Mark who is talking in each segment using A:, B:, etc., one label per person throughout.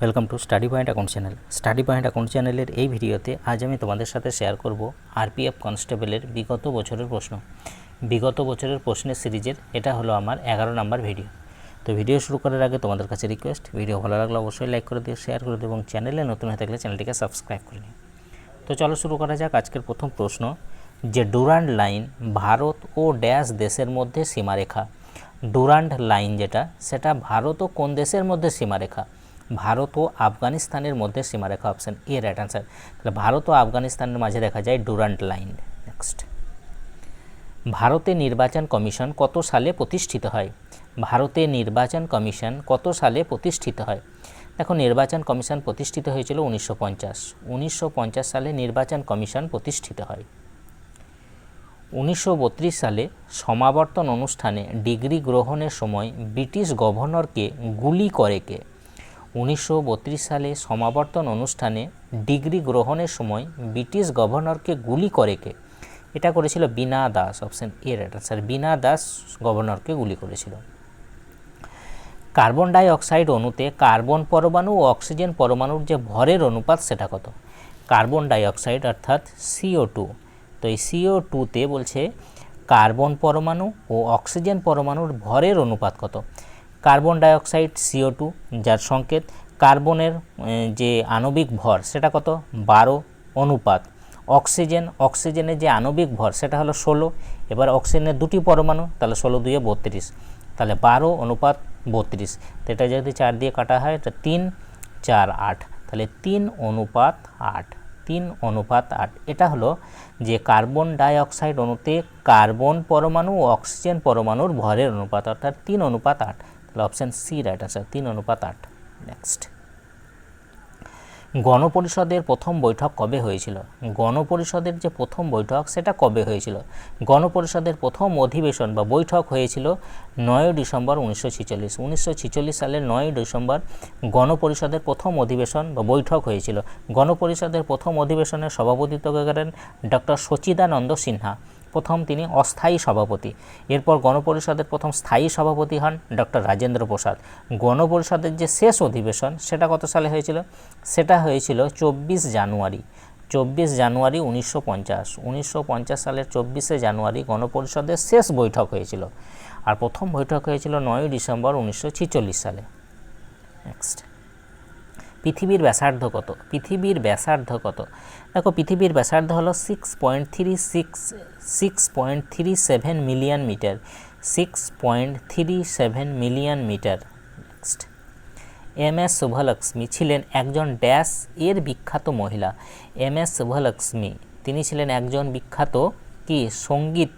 A: Welcome to study point account channel study point account চ্যানেলের এই ভিডিওতে আজ আমি তোমাদের সাথে শেয়ার করব আরপিএফ কনস্টেবলের বিগত বছরের প্রশ্ন। বিগত বছরের প্রশ্নের সিরিজের এটা হলো আমার এগারো নাম্বার ভিডিও। তো ভিডিও শুরু করার আগে তোমাদের কাছে রিকোয়েস্ট ভিডিও ভালো লাগলে অবশ্যই লাইক করে দিও শেয়ার করে দিও এবং চ্যানেলে নতুন হয়ে থাকলে চ্যানেলটিকে সাবস্ক্রাইব করে নিও। তো চলো শুরু করা যাক আজকের প্রথম প্রশ্ন। যে ডুরান্ড লাইন ভারত ও ড্যাশ দেশের মধ্যে সীমারেখা। ডুরান্ড লাইন যেটা, সেটা ভারত ও কোন দেশের মধ্যে সীমারেখা? ভারত ও আফগানিস্তানের মধ্যে সীমারেখা অপশান এ রাইট আনসার তাহলে ভারত ও আফগানিস্তানের মাঝে দেখা যায় ডুরান্ট লাইন নেক্সট ভারতে নির্বাচন কমিশন কত সালে প্রতিষ্ঠিত হয়? ভারতে নির্বাচন কমিশন কত সালে প্রতিষ্ঠিত হয়? দেখো, নির্বাচন কমিশন প্রতিষ্ঠিত হয়েছিল উনিশশো পঞ্চাশ। উনিশশো সালে নির্বাচন কমিশন প্রতিষ্ঠিত হয়। উনিশশো বত্রিশ সালে সমাবর্তন অনুষ্ঠানে ডিগ্রি গ্রহণের সময় ব্রিটিশ গভর্নরকে গুলি করে কে? উনিশশো বত্রিশ সালে সমাবর্তন অনুষ্ঠানে ডিগ্রি গ্রহণের সময় ব্রিটিশ গভর্নরকে গুলি করে কে? এটা করেছিল বিনা দাস অপশন এর আনসার বিনা দাস গভর্নরকে গুলি করেছিল। কার্বন ডাই অক্সাইড অণুতে কার্বন পরমাণু ও অক্সিজেন পরমাণুর যে ভরের অনুপাত সেটা কত? কার্বন ডাই অক্সাইড অর্থাৎ সিও টু তো এই সিও টুতে বলছে কার্বন পরমাণু ও অক্সিজেন পরমাণুর ভরের অনুপাত কত? কার্বন ডাইঅক্সাইড সিও টু যার সংকেত কার্বনের যে আণবিক ভর, সেটা কত? বারো অনুপাত। অক্সিজেন, অক্সিজেনের যে আণবিক ভর, সেটা হলো ষোলো। এবার অক্সিজেনের দুটি পরমাণু, তাহলে ষোলো দুয়ে বত্রিশ। তাহলে বারো অনুপাত বত্রিশ। এটা যদি চার দিয়ে কাটা হয় তো তিন, চার, আট। তাহলে তিন অনুপাত আট, তিন অনুপাত আট। এটা হলো যে কার্বন ডাইঅক্সাইড অণুতে কার্বন পরমাণু অক্সিজেন পরমাণুর ভরের অনুপাত, অর্থাৎ তিন অনুপাত আট। তাহলে অপশান সি রাইট আনসার তিন অনুপাত আট। নেক্সট গণপরিষদের প্রথম বৈঠক কবে হয়েছিল? গণপরিষদের যে প্রথম বৈঠক, সেটা কবে হয়েছিল? গণপরিষদের প্রথম অধিবেশন বা বৈঠক হয়েছিল নয় ডিসেম্বর উনিশশো ছিচল্লিশ। উনিশশো ছিচল্লিশ সালের নয় ডিসেম্বর গণপরিষদের প্রথম অধিবেশন বা বৈঠক হয়েছিল। গণপরিষদের প্রথম অধিবেশনের সভাপতিত্ব করেন ডক্টর সচিদানন্দ সিনহা। প্রথম তিনি অস্থায়ী সভাপতি। এরপর গণপরিষদের প্রথম স্থায়ী সভাপতি হন ডক্টর রাজেন্দ্র প্রসাদ। গণপরিষদের যে শেষ অধিবেশন, সেটা কত সালে হয়েছিল? সেটা হয়েছিল চব্বিশ জানুয়ারি। চব্বিশ জানুয়ারি উনিশশো পঞ্চাশ। উনিশশো পঞ্চাশ সালের চব্বিশে জানুয়ারি গণপরিষদের শেষ বৈঠক হয়েছিল। আর প্রথম বৈঠক হয়েছিল নয় ডিসেম্বর উনিশশো ছেচল্লিশ সালে। নেক্সট পৃথিবীর ব্যাসার্ধ কত? পৃথিবীর ব্যাসার্ধ কত? দেখো পৃথিবীর ব্যাসার্ধ হলো six point three six six point three seven million metre six point three seven million metre next M S Subbulakshmi ছিলেন একজন ড্যাশ এর বিখ্যাত মহিলা। এম এস শুভলক্ষ্মী তিনি ছিলেন একজন বিখ্যাত কি? সংগীত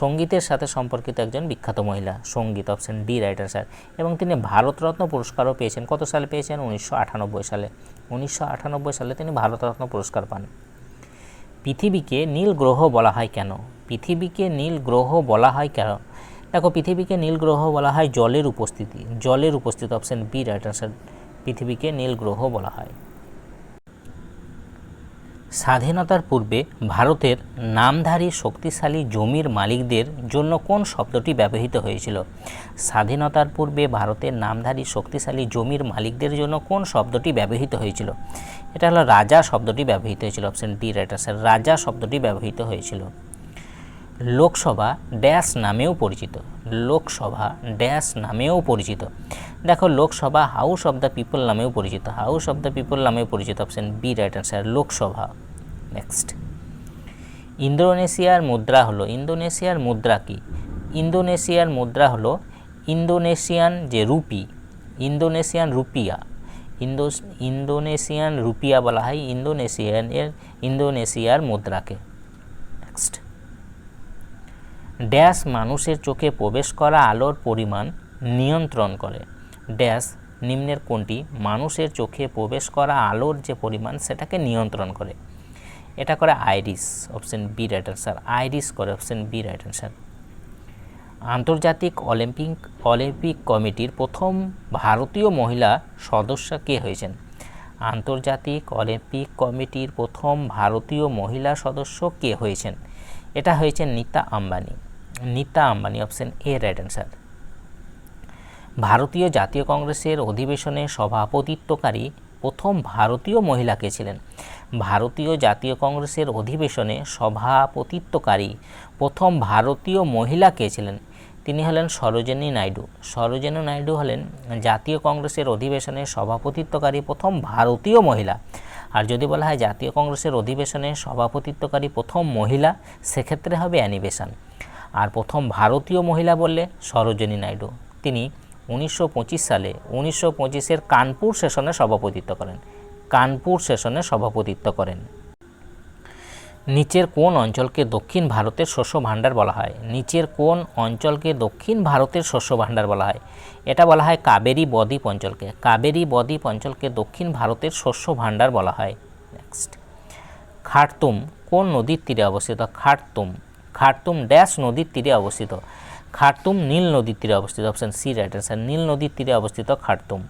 A: সঙ্গীতের সাথে সম্পর্কিত একজন বিখ্যাত মহিলা, সংগীত অপশন ডি, রাইটার স্যার। এবং তিনি ভারতরত্ন পুরস্কারও পেয়েছেন। কত সালে পেয়েছেন? উনিশশো আটানব্বই সালে। উনিশশো আটানব্বই সালে তিনি ভারতরত্ন পুরস্কার পান। পৃথিবীকে নীল গ্রহ বলা হয় কেন? পৃথিবীকে নীল গ্রহ বলা হয় কেন? দেখো, পৃথিবীকে নীল গ্রহ বলা হয় জলের উপস্থিতি। জলের উপস্থিতি অপশন বি, রাইট আনসার পৃথিবীকে নীল গ্রহ বলা হয়। স্বাধীনতার পূর্বে ভারতের নামধারী শক্তিশালী জমির মালিকদের জন্য কোন শব্দটি ব্যবহৃত হয়েছিল? স্বাধীনতার পূর্বে ভারতের নামধারী শক্তিশালী জমির মালিকদের জন্য কোন শব্দটি ব্যবহৃত হয়েছিল? এটা হলো রাজা শব্দটি ব্যবহৃত হয়েছিল অপশন ডি রাইট রাজা শব্দটি ব্যবহৃত হয়েছিল। লোকসভা ড্যাশ নামেও পরিচিত। লোকসভা ড্যাশ নামেও পরিচিত। দেখো, Lok Sabha house of the people নামেও পরিচিত। হাউস অফ দ্য পিপল নামেও পরিচিত। Option B, right answer, Lok Sabha. Next. ইন্দোনেশিয়ার মুদ্রা হলো, ইন্দোনেশিয়ার মুদ্রা কি? ইন্দোনেশিয়ার মুদ্রা হলো ইন্দোনেশিয়ান যে rupee, Indonesian rupiah. Indo Indonesian rupiah বলা হয় ইন্দোনেশিয়ান এর ইন্দোনেশিয়ার মুদ্রাকে। ড্যাশ মানুষের চোখে প্রবেশ করা আলোর পরিমাণ নিয়ন্ত্রণ করে। ড্যাশ নিম্নের কোনটি মানুষের চোখে প্রবেশ করা আলোর যে পরিমাণ, সেটাকে নিয়ন্ত্রণ করে। এটা করে iris, option B right answer iris করে, অপশন বি রাইট আনসার আন্তর্জাতিক অলিম্পিক অলিম্পিক কমিটির প্রথম ভারতীয় মহিলা সদস্য কে হয়েছেন? আন্তর্জাতিক অলিম্পিক কমিটির প্রথম ভারতীয় মহিলা সদস্য কে হয়েছেন? এটা হয়েছে Nita Ambani. Nita Ambani option A right answer ভারতীয় জাতীয় কংগ্রেসের অধিবেশনে সভাপতিত্বকারী প্রথম ভারতীয় মহিলা কে ছিলেন ভারতীয় জাতীয় কংগ্রেসের অধিবেশনে সভাপতিত্বকারী প্রথম ভারতীয় মহিলা কে ছিলেন তিনি হলেন সরোজিনী নাইডু সরোজিনী নাইডু হলেন জাতীয় কংগ্রেসের অধিবেশনে সভাপতিত্বকারী প্রথম ভারতীয় মহিলা আর যদি বলা হয় জাতীয় কংগ্রেসের অধিবেশনে সভাপতিত্বকারী প্রথম মহিলা সেক্ষেত্রে হবে অ্যানিবেশন আর প্রথম ভারতীয় মহিলা বললে সরোজিনী নাইডু। তিনি উনিশশো পঁচিশ সালে উনিশশো পঁচিশের কানপুর সেশনে সভাপতিত্ব করেন। কানপুর সেশনে সভাপতিত্ব করেন। নিচের কোন অঞ্চলকে দক্ষিণ ভারতের শস্য ভাণ্ডার বলা হয়। নিচের কোন অঞ্চলকে দক্ষিণ ভারতের শস্য ভাণ্ডার বলা হয়। এটা বলা হয় কাবেরী বদ্বীপ অঞ্চলকে। কাবেরী বদ্বীপ অঞ্চলকে দক্ষিণ ভারতের শস্য ভাণ্ডার বলা হয়। নেক্সট খাটতুম, কোন নদীর তীরে অবস্থিত? খাটতুম। খাটতুম ড্যাশ নদীর তীরে অবস্থিত। খাটতুম নীল নদীর তীরে অবস্থিত। Option C right answer Nile নদীর তীরে অবস্থিত খাটতুম।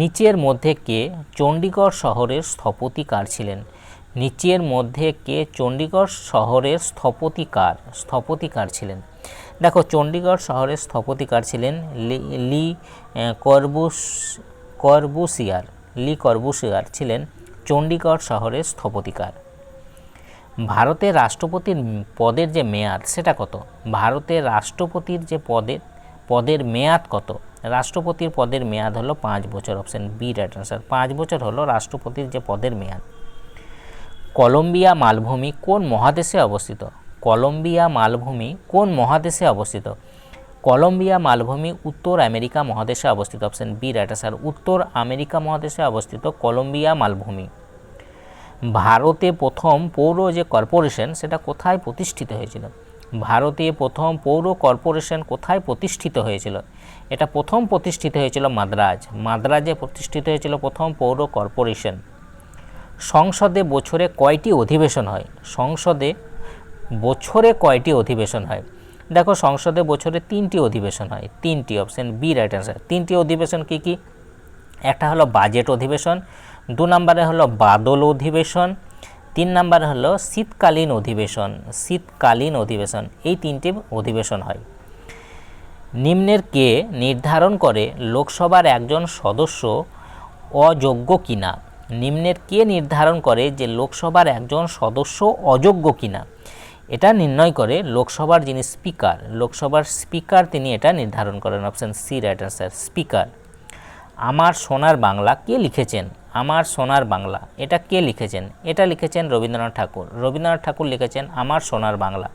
A: নিচের মধ্যে কে চণ্ডীগড় শহরের স্থপতিকার ছিলেন? নিচের মধ্যে কে চণ্ডীগড় শহরের স্থপতিকার স্থপতিকার ছিলেন? দেখো, চণ্ডীগড় শহরের স্থপতিকার ছিলেন লি করবুস, করবুসিয়ার, লি করবুসিয়ার ছিলেন চণ্ডীগড় শহরের স্থপতিকার। ভারতের রাষ্ট্রপতির পদের যে মেয়াদ, সেটা কত? ভারতের রাষ্ট্রপতির যে পদের পদের মেয়াদ কত? রাষ্ট্রপতির পদের মেয়াদ হলো পাঁচ বছর অপশন বি রাইট আনসার পাঁচ বছর হলো রাষ্ট্রপতির যে পদের মেয়াদ। কলম্বিয়া মালভূমি কোন মহাদেশে অবস্থিত? কলম্বিয়া মালভূমি কোন মহাদেশে অবস্থিত? কলম্বিয়া মালভূমি উত্তর আমেরিকা মহাদেশে অবস্থিত অপশন বি রাইট আনসার উত্তর আমেরিকা মহাদেশে অবস্থিত কলম্বিয়া মালভূমি। ভারতে প্রথম পৌর যে কর্পোরেশন সেটা কোথায় প্রতিষ্ঠিত হয়েছিল? ভারতে প্রথম পৌর কর্পোরেশন কোথায় প্রতিষ্ঠিত হয়েছিল? এটা প্রথম প্রতিষ্ঠিত হয়েছিল মাদ্রাজ। মাদ্রাজে প্রতিষ্ঠিত হয়েছিল প্রথম পৌর কর্পোরেশন। সংসদে বছরে কয়টি অধিবেশন হয়? সংসদে বছরে কয়টি অধিবেশন হয়? দেখো, সংসদে বছরে তিনটি অধিবেশন হয়। তিনটি অপশন বি রাইট অ্যান্সার তিনটি অধিবেশন কি কি? একটা হলো বাজেট অধিবেশন দু নম্বরে হলো বাদল অধিবেশন, তিন নম্বরে হলো শীতকালীন অধিবেশন শীতকালীন অধিবেশন, এই তিনটি অধিবেশন হয়। নিম্নের কে নির্ধারণ করে লোকসভার একজন সদস্য অযোগ্য কিনা? নিম্নের কে নির্ধারণ করে যে লোকসভার একজন সদস্য অযোগ্য কিনা? এটা নির্ণয় করে লোকসভার যিনি স্পিকার, লোকসভার স্পিকার তিনি এটা নির্ধারণ করেন, option C right answer speaker. আমার সোনার বাংলা কে লিখেছেন? আমার সোনার বাংলা। এটা কে লিখেছেন? এটা লিখেছেন রবীন্দ্রনাথ ঠাকুর। রবীন্দ্রনাথ ঠাকুর লিখেছেন আমার সোনার বাংলা।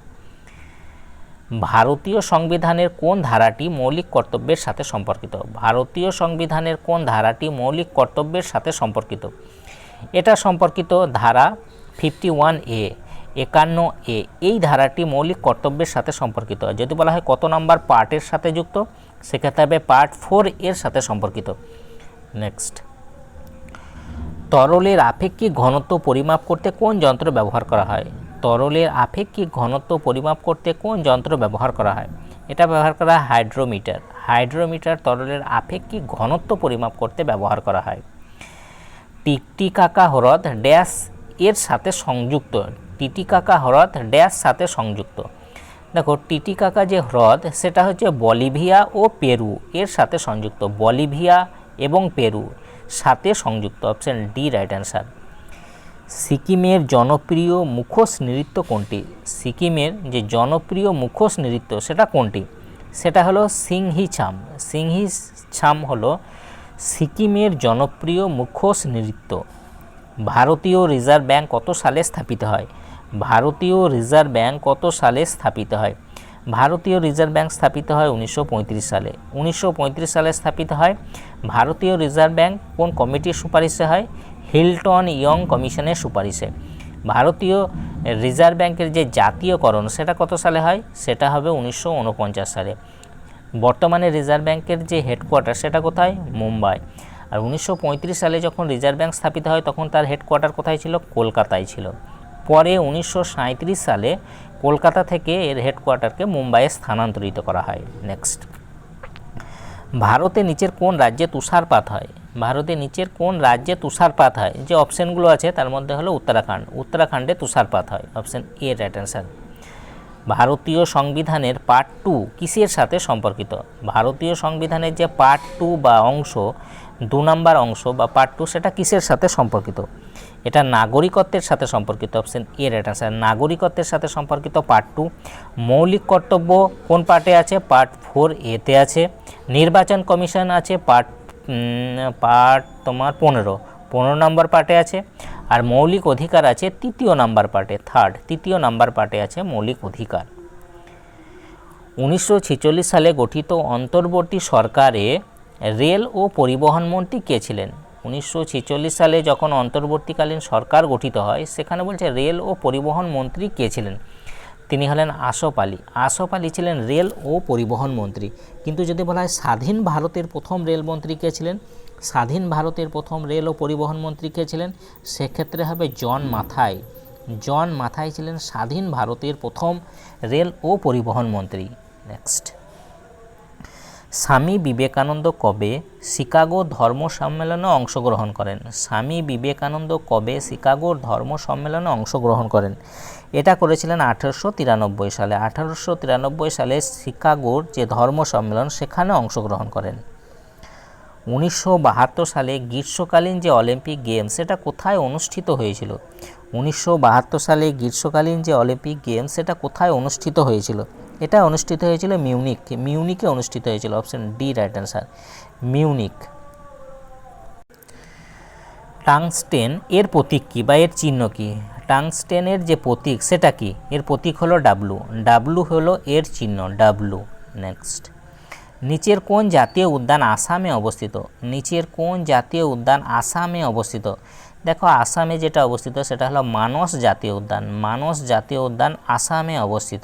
A: ভারতীয় সংবিধানের কোন ধারাটি মৌলিক কর্তব্যের সাথে সম্পর্কিত? ভারতীয় সংবিধানের কোন ধারাটি মৌলিক কর্তব্যের সাথে সম্পর্কিত? এটা সম্পর্কিত ধারা ফিফটি ওয়ান এ একান্ন এ এই ধারাটি মৌলিক কর্তব্যের সাথে সম্পর্কিত। যদি বলা হয় কত নম্বর পার্টের সাথে যুক্ত, সেক্ষেত্রে পার্ট ফোর এর সাথে সম্পর্কিত। নেক্সট তরলের আপেক্ষিক ঘনত্ব পরিমাপ করতে কোন যন্ত্র ব্যবহার করা হয়? তরলের আপেক্ষিক ঘনত্ব পরিমাপ করতে কোন যন্ত্র ব্যবহার করা হয়? এটা ব্যবহার করা হয় হাইড্রোমিটার। হাইড্রোমিটার তরলের আপেক্ষিক ঘনত্ব পরিমাপ করতে ব্যবহার করা হয়। টিকটিকাকা হ্রদ ড্যাশ এর সাথে সংযুক্ত। টিটিকাকা হ্রদ ড্যাশ সাথে সংযুক্ত। দেখো টিটিকাকা যে হ্রদ, সেটা হচ্ছে বলিভিয়া ও পেরু এর সাথে সংযুক্ত। বলিভিয়া এবং পেরু। সাথে সংযুক্ত অপশন ডি রাইট অ্যান্সার সিকিমের জনপ্রিয় মুখোশ নৃত্য কোনটি? সিকিমের যে জনপ্রিয় মুখোশ নৃত্য সেটা কোনটি? সেটা হলো সিংহি ছাম। সিংহি ছাম হলো সিকিমের জনপ্রিয় মুখোশ নৃত্য। ভারতীয় রিজার্ভ ব্যাংক কত সালে স্থাপিত হয়? ভারতীয় রিজার্ভ ব্যাংক কত সালে স্থাপিত হয়? ভারতীয় রিজার্ভ ব্যাংক স্থাপিত হয় উনিশশো পঁয়ত্রিশ সালে। উনিশশো পঁয়ত্রিশ সালে স্থাপিত হয় ভারতীয় রিজার্ভ ব্যাংক, কোন কমিটির সুপারিশে হয়? হিলটন ইয়ং কমিশনের সুপারিশে। ভারতীয় রিজার্ভ ব্যাংকের যে জাতীয়করণ, সেটা কত সালে হয়? সেটা হবে উনিশশো ঊনপঞ্চাশ সালে। বর্তমানে রিজার্ভ ব্যাংকের যে হেডকোয়ার্টার, সেটা কোথায়? মুম্বাই। আর উনিশশো পঁয়ত্রিশ সালে যখন রিজার্ভ ব্যাংক স্থাপিত হয়, তখন তার হেডকোয়ার্টার কোথায় ছিল? কলকাতায় ছিল। পরে উনিশশো সাঁইত্রিশ সালে কলকাতা থেকে এর হেডকোয়ার্টারকে মুম্বাইয়ে স্থানান্তরিত করা হয়। নেক্সট ভারতে নিচের কোন রাজ্যে তুষারপাত হয়? ভারতে নিচের কোন রাজ্যে তুষারপাত হয়? যে অপশানগুলো আছে, তার মধ্যে হলো উত্তরাখণ্ড। উত্তরাখণ্ডে তুষারপাত হয়। অপশান এ রাইট অ্যান্সার ভারতীয় সংবিধানের পার্ট টু কিসের সাথে সম্পর্কিত? ভারতীয় সংবিধানের যে পার্ট টু বা অংশ, দু নম্বর অংশ বা পার্ট টু সেটা কিসের সাথে সম্পর্কিত? এটা নাগরিকত্বের সাথে সম্পর্কিত অপশন এ রাইট আনসার নাগরিকত্বের সাথে সম্পর্কিত পার্ট টু মৌলিক কর্তব্য কোন পার্টে আছে? পার্ট ফোর এতে আছে। নির্বাচন কমিশন আছে পার্ট পার্ট তোমার পনেরো। পনেরো নম্বর পার্টে আছে। আর মৌলিক অধিকার আছে তৃতীয় নাম্বার পার্টে থার্ড তৃতীয় নাম্বার পার্টে আছে মৌলিক অধিকার। উনিশশো ছেচল্লিশ সালে গঠিত অন্তর্বর্তী সরকারে রেল ও পরিবহন মন্ত্রী কে ছিলেন? উনিশশো ছেচল্লিশ সালে যখন অন্তর্বর্তীকালীন সরকার গঠিত হয়, সেখানে বলছে রেল ও পরিবহন মন্ত্রী কে ছিলেন? তিনি হলেন আসফ আলী। আসফ আলী ছিলেন রেল ও পরিবহন মন্ত্রী। কিন্তু যদি বলা হয় স্বাধীন ভারতের প্রথম রেলমন্ত্রী কে ছিলেন? স্বাধীন ভারতের প্রথম রেল ও পরিবহন মন্ত্রী কে ছিলেন? সেক্ষেত্রে হবে জন মাথায় জন মাথায় ছিলেন স্বাধীন ভারতের প্রথম রেল ও পরিবহন মন্ত্রী। নেক্সট স্বামী বিবেকানন্দ কবে শিকাগো ধর্ম সম্মেলনে অংশগ্রহণ করেন? স্বামী বিবেকানন্দ কবে শিকাগোর ধর্ম সম্মেলনে অংশগ্রহণ করেন? এটা করেছিলেন আঠারোশো তিরানব্বই সালে। আঠারোশো তিরানব্বই সালে শিকাগোর যে ধর্ম সম্মেলন, সেখানে অংশগ্রহণ করেন। উনিশশো বাহাত্তর সালে গ্রীষ্মকালীন যে অলিম্পিক গেমস সেটা কোথায় অনুষ্ঠিত হয়েছিল? উনিশশো বাহাত্তর সালে গ্রীষ্মকালীন যে অলিম্পিক গেমস সেটা কোথায় অনুষ্ঠিত হয়েছিল? এটা অনুষ্ঠিত হয়েছিল মিউনিক, মিউনিকে অনুষ্ঠিত হয়েছিল option D right answer Munich. Tungsten, এর প্রতীক কী বা এর চিহ্ন কী? টাংস্টেনের যে প্রতীক, সেটা কি? এর প্রতীক হলো ডাব্লু ডাব্লু হলো এর চিহ্ন ডাব্লু নেক্সট নিচের কোন জাতীয় উদ্যান আসামে অবস্থিত, নিচের কোন জাতীয় উদ্যান আসামে অবস্থিত। দেখো, আসামে যেটা অবস্থিত, সেটা হলো মানস জাতীয় উদ্যান, মানস জাতীয় উদ্যান আসামে অবস্থিত।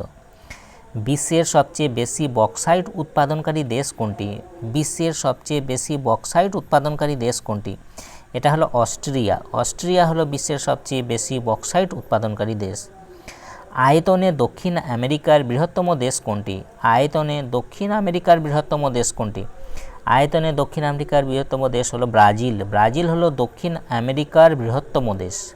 A: বিশ্বের সবচেয়ে বেশি বক্সাইট উৎপাদনকারী দেশ কোনটি? বিশ্বের সবচেয়ে বেশি বক্সাইট উৎপাদনকারী দেশ কোনটি? এটা হলো অস্ট্রিয়া। অস্ট্রিয়া হলো বিশ্বের সবচেয়ে বেশি বক্সাইট উৎপাদনকারী দেশ। আয়তনে দক্ষিণ আমেরিকার বৃহত্তম দেশ কোনটি? আয়তনে দক্ষিণ আমেরিকার বৃহত্তম দেশ কোনটি? আয়তনে দক্ষিণ আমেরিকার বৃহত্তম দেশ হলো ব্রাজিল। ব্রাজিল হলো দক্ষিণ আমেরিকার বৃহত্তম দেশ।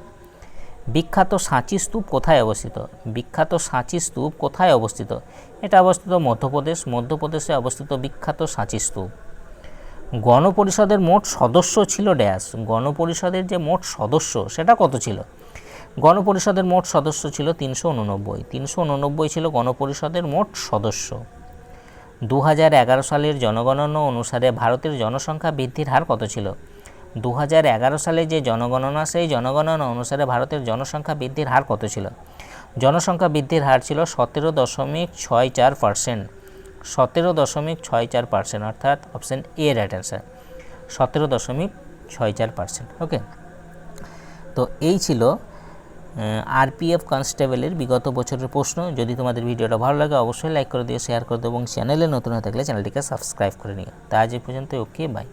A: বিখ্যাত সাঁচি স্তূপ কোথায় অবস্থিত? বিখ্যাত সাঁচি স্তূপ কোথায় অবস্থিত? এটা অবস্থিত মধ্যপ্রদেশ, মধ্যপ্রদেশে অবস্থিত বিখ্যাত সাঁচি স্তূপ। গণপরিষদের মোট সদস্য ছিল ড্যাশ। গণপরিষদের যে মোট সদস্য, সেটা কত ছিল? গণপরিষদের মোট সদস্য ছিল তিনশো উননব্বই। তিনশো উননব্বই ছিল গণপরিষদের মোট সদস্য। দু সালের জনগণনা অনুসারে ভারতের জনসংখ্যা বৃদ্ধির হার কত ছিল? দু সালে যে জনগণনা, সেই জনগণনা অনুসারে ভারতের জনসংখ্যা বৃদ্ধির হার কত ছিল? জনসংখ্যা বৃদ্ধির হার ছিল সতেরো দশমিক ছয় চার পার্সেন্ট সতেরো দশমিক ছয় চার পার্সেন্ট অর্থাৎ অপশান এ রাইট অ্যান্সার সতেরো দশমিক ছয় চার পার্সেন্ট ওকে তো এই ছিল আরপিএফ কনস্টেবলের বিগত বছরের প্রশ্ন। যদি তোমাদের ভিডিওটা ভালো লাগে, অবশ্যই লাইক করে দিও শেয়ার করে দিও, এবং চ্যানেলে নতুন হয়ে থাকলে চ্যানেলটিকে সাবস্ক্রাইব করে নিও। তা আজ এই পর্যন্ত ওকে বাই